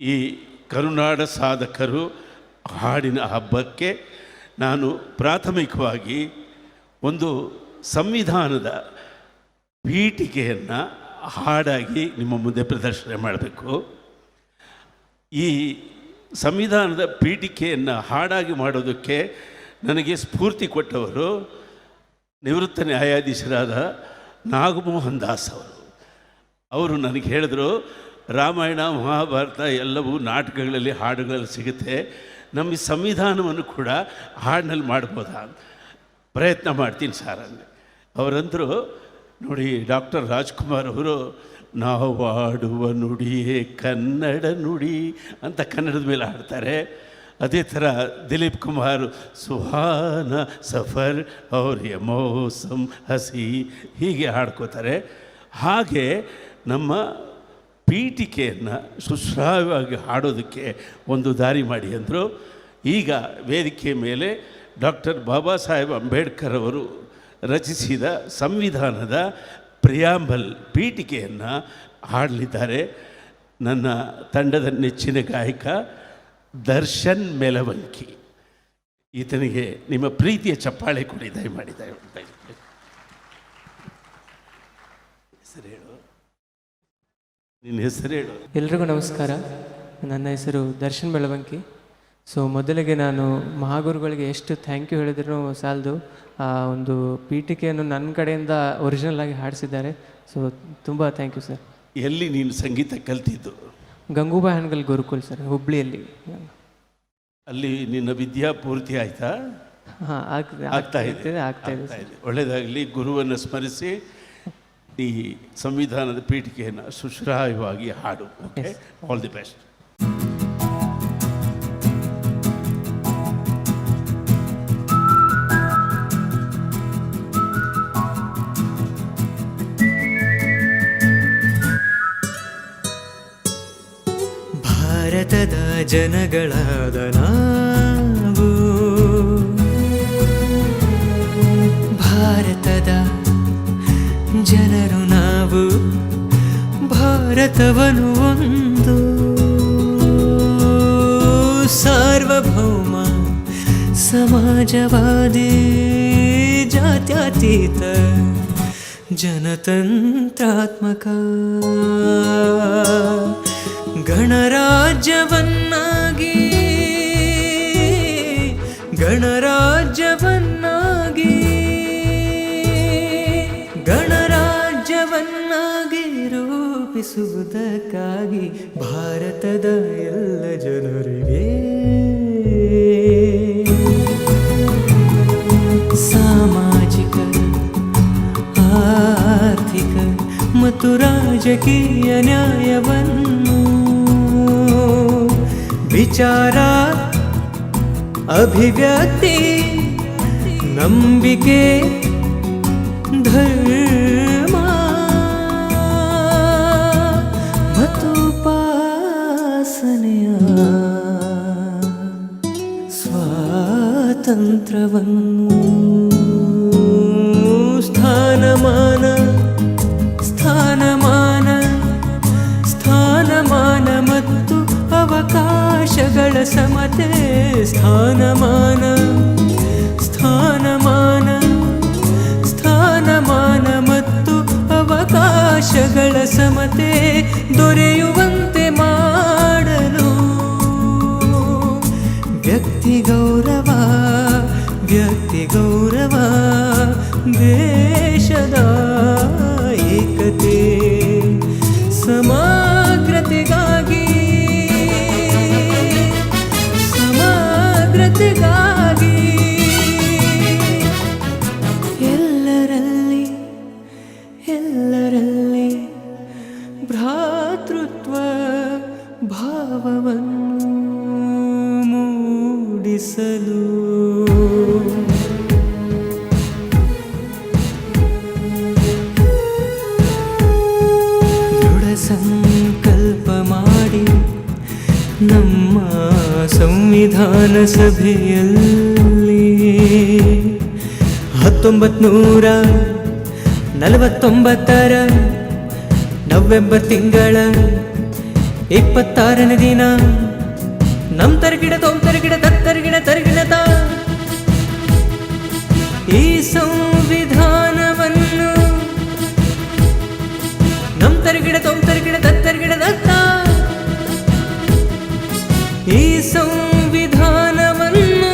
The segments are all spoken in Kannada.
ಈ ಕರುನಾಡ ಸಾಧಕರು ಹಾಡಿನ ಹಬ್ಬಕ್ಕೆ ನಾನು ಪ್ರಾಥಮಿಕವಾಗಿ ಒಂದು ಸಂವಿಧಾನದ ಪೀಠಿಕೆಯನ್ನು ಹಾಡಾಗಿ ನಿಮ್ಮ ಮುಂದೆ ಪ್ರದರ್ಶನ ಮಾಡಬೇಕು. ಈ ಸಂವಿಧಾನದ ಪೀಠಿಕೆಯನ್ನು ಹಾಡಾಗಿ ಮಾಡೋದಕ್ಕೆ ನನಗೆ ಸ್ಫೂರ್ತಿ ಕೊಟ್ಟವರು ನಿವೃತ್ತ ನ್ಯಾಯಾಧೀಶರಾದ ನಾಗಮೋಹನ್ ದಾಸ್ ಅವರು. ಅವರು ನನಗೆ ಹೇಳಿದ್ರು ರಾಮಾಯಣ, ಮಹಾಭಾರತ ಎಲ್ಲವೂ ನಾಟಕಗಳಲ್ಲಿ, ಹಾಡುಗಳಲ್ಲಿ ಸಿಗುತ್ತೆ. ನಮ್ಮ ಸಂವಿಧಾನವನ್ನು ಕೂಡ ಹಾಡಿನಲ್ಲಿ ಮಾಡ್ಬೋದಾ? ಪ್ರಯತ್ನ ಮಾಡ್ತೀನಿ ಸರ್ ಅಂದರೆ ಅವರಂದರು, ನೋಡಿ, ಡಾಕ್ಟರ್ ರಾಜ್ಕುಮಾರ್ ಅವರು, ನಾವು ಆಡುವ ನುಡಿಯೇ ಕನ್ನಡ ನುಡಿ ಅಂತ ಕನ್ನಡದ ಮೇಲೆ ಹಾಡ್ತಾರೆ. ಅದೇ ಥರ ದಿಲೀಪ್ ಕುಮಾರ್, ಸುಹಾನ ಸಫರ್, ಅವ್ರ ಮೋಸಂ ಹಸಿ ಹೀಗೆ ಹಾಡ್ಕೋತಾರೆ. ಹಾಗೆ ನಮ್ಮ ಪೀಠಿಕೆಯನ್ನು ಸುಶ್ರಾವ್ಯವಾಗಿ ಹಾಡೋದಕ್ಕೆ ಒಂದು ದಾರಿ ಮಾಡಿ ಅಂದರು. ಈಗ ವೇದಿಕೆ ಮೇಲೆ ಡಾಕ್ಟರ್ ಬಾಬಾ ಸಾಹೇಬ್ ಅಂಬೇಡ್ಕರ್ ಅವರು ರಚಿಸಿದ ಸಂವಿಧಾನದ ಪ್ರಿಯಾಂಬಲ್ ಪೀಠಿಕೆಯನ್ನು ಹಾಡಲಿದ್ದಾರೆ. ನನ್ನ ತಂಡದ ನೆಚ್ಚಿನ ಗಾಯಕ ದರ್ಶನ್ ಮೆಲವಂಕಿ ಈತನಿಗೆ ನಿಮ್ಮ ಪ್ರೀತಿಯ ಚಪ್ಪಾಳೆ ಕೊಡಿ ದಯಮಾಡಿ. ಹೆಸರು ಹೇಳು. ನಿನ್ನ ಹೆಸರು ಹೇಳು. ಎಲ್ರಿಗೂ ನಮಸ್ಕಾರ. ನನ್ನ ಹೆಸರು ದರ್ಶನ್ ಬೆಳವಂಕಿ. ಸೊ ಮೊದಲಿಗೆ ನಾನು ಮಹಾಗುರುಗಳಿಗೆ ಎಷ್ಟು ಥ್ಯಾಂಕ್ ಯು ಹೇಳಿದ್ರು ಸಾಲದು. ಆ ಒಂದು ಪೀಠಿಕೆಯನ್ನು ನನ್ನ ಕಡೆಯಿಂದ ಒರಿಜಿನಲ್ ಆಗಿ ಹಾಡಿಸಿದ್ದಾರೆ. ಸೊ ತುಂಬ ಥ್ಯಾಂಕ್ ಯು ಸರ್ ಎಲ್ಲಿ ನೀನು ಸಂಗೀತ ಕಲ್ತಿದ್ದು? ಗಂಗೂಬಾಯಿ ಹಣಗಲ್ ಗುರುಕುಲ್ ಸರ್ ಹುಬ್ಳಿಯಲ್ಲಿ ಅಲ್ಲಿ. ನಿನ್ನ ವಿದ್ಯಾ ಪೂರ್ತಿ ಆಯ್ತಾ? ಹಾಂ ಆಗ್ತಾ ಇದೆ. ಆಗ್ತಾ ಇದೆ ಆಗ್ತಾ ಇದೆ. ಒಳ್ಳೆಯದಾಗಲಿ ಗುರುವನ್ನು ಸ್ಮರಿಸಿ. ಈ ಸಂವಿಧಾನದ ಪೀಠಿಕೆಯನ್ನು ಸುಶ್ರಾಯವಾಗಿ ಹಾಡು. ಓಕೆ ಆಲ್ ದಿ ಬೆಸ್ಟ್ ಭಾರತದ ಜನಗಳಾದ ನಾವು ಭಾರತವನು ಒಂದು. ಸಾರ್ವಭೌಮ ಸಮಾಜವಾದಿ ಜಾತ್ಯತೀತ ಜನತಂತ್ರಾತ್ಮಕ. ಗಣರಾಜ್ಯವನ್ನಾಗಿ ರೂಪಿಸುವುದಕ್ಕಾಗಿ ಭಾರತದ ಎಲ್ಲ ಜನರಿಗೆ ಸಾಮಾಜಿಕ ಆರ್ಥಿಕ ಮತ್ತು ರಾಜಕೀಯ ನ್ಯಾಯವನ್ನು ವಿಚಾರ ಅಭಿವ್ಯಕ್ತಿ ನಂಬಿಕೆ ಧರ್ಮ ಸ್ವಾತಂತ್ರ್ಯವನ್ನು ಸ್ಥಾನಮಾನ ಸ್ಥಾನಮಾನ ಸ್ಥಾನಮಾನ ಮತ್ತು ಅವಕಾಶಗಳ ಸಮತೆ. ಸ್ಥಾನಮಾನ ಸ್ಥಾನಮಾನ ಸ್ಥಾನಮಾನ ಮತ್ತು ಅವಕಾಶಗಳ ಸಮತೆ. ದೊರೆಯುವಂತೆ ಭ್ರಾತೃತ್ವ ಭಾವವನ್ನು ಮೂಡಿಸಲು. ದೃಢ ಸಂಕಲ್ಪ ಮಾಡಿ ನಮ್ಮ ಸಂವಿಧಾನ ಸಭೆಯಲ್ಲಿ ಹತ್ತೊಂಬತ್ತು ನೂರ ನಲವತ್ತೊಂಬತ್ತರ ನವೆಂಬರ್ ತಿಂಗಳ ಇಪ್ಪತ್ತಾರನೇ ದಿನ. ನಮ್ ತರಗಿಡ, ತೋಮ್ ತರಗಿಡ ತತ್ತರಗಿಡ ತರಗಿಡದ ಈ ಸಂವಿಧಾನವನ್ನು ನಮ್ ತರಗಿಡ, ತೋಮ್ ತರಗಿಡ ತತ್ತರಗಿಡ ದತ್ತ ಈ ಸಂವಿಧಾನವನ್ನು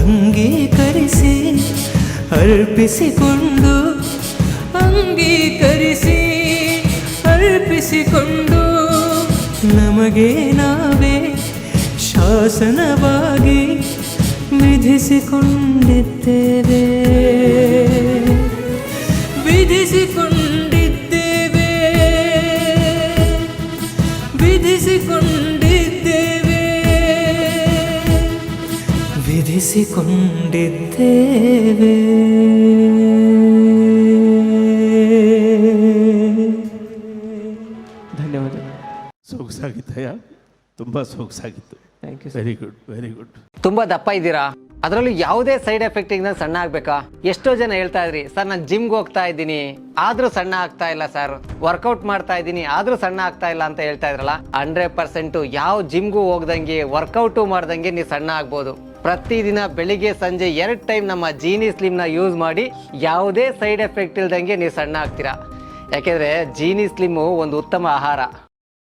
ಅಂಗೀಕರಿಸಿ ಅರ್ಪಿಸಿಕೊಂಡು ಅಂಗೀಕರಿಸಿ ಅರ್ಪಿಸಿಕೊಂಡು ನಮಗೆ ನಾವೇ ಶಾಸನವಾಗಿ ವಿಧಿಸಿಕೊಂಡಿದ್ದೇವೆ. ವಿಧಿಸಿಕೊಂಡಿದ್ದೇವೆ. ವಿಧಿಸಿಕೊಂಡಿದ್ದೇವೆ. ವಿಧಿಸಿಕೊಂಡಿದ್ದೇವೆ. ಸೊಗಸಾಗಿತ್ತಯ್ಯ ತುಂಬ ಸೊಗಸಾಗಿತ್ತು. Thank you very good very good ತುಂಬಾ ದಪ್ಪ ಇದ್ದೀರಾ? ಅದರಲ್ಲೂ ಯಾವುದೇ ಸೈಡ್ ಎಫೆಕ್ಟ್ ಇಂದ ಸಣ್ಣ ಆಗ್ಬೇಕಾ? ಎಷ್ಟೋ ಜನ ಹೇಳ್ತಾ ಇದ್ರಿ ಸರ್ ನಾನು ಜಿಮ್ಗೆ ಹೋಗ್ತಾ ಇದ್ದೀನಿ. ಆದ್ರೂ ಸಣ್ಣ ಆಗ್ತಾ ಇಲ್ಲ ಸರ್ ವರ್ಕೌಟ್ ಮಾಡ್ತಾ ಇದ್ದೀನಿ ಆದ್ರೂ ಸಣ್ಣ ಆಗ್ತಾ ಇಲ್ಲ ಅಂತ ಹೇಳ್ತಾ ಇದ್ರಲ್ಲ ಹಂಡ್ರೆಡ್ ಪರ್ಸೆಂಟ್ ಯಾವ ಜಿಮ್ಗೂ ಹೋಗ್ದಂಗೆ ವರ್ಕೌಟು ಮಾಡ್ದಂಗೆ ನೀವು ಸಣ್ಣ ಆಗ್ಬೋದು. ಪ್ರತಿದಿನ ಬೆಳಿಗ್ಗೆ ಸಂಜೆ ಎರಡು ಟೈಮ್ ನಮ್ಮ ಜೀನಿ ಸ್ಲಿಮ್ನ ಯೂಸ್ ಮಾಡಿ ಯಾವುದೇ ಸೈಡ್ ಎಫೆಕ್ಟ್ ಇಲ್ದಂಗೆ ನೀವು ಸಣ್ಣ ಆಗ್ತೀರಾ? ಯಾಕೆಂದರೆ ಜೀನಿ ಸ್ಲಿಮ್ಮು ಒಂದು ಉತ್ತಮ ಆಹಾರ.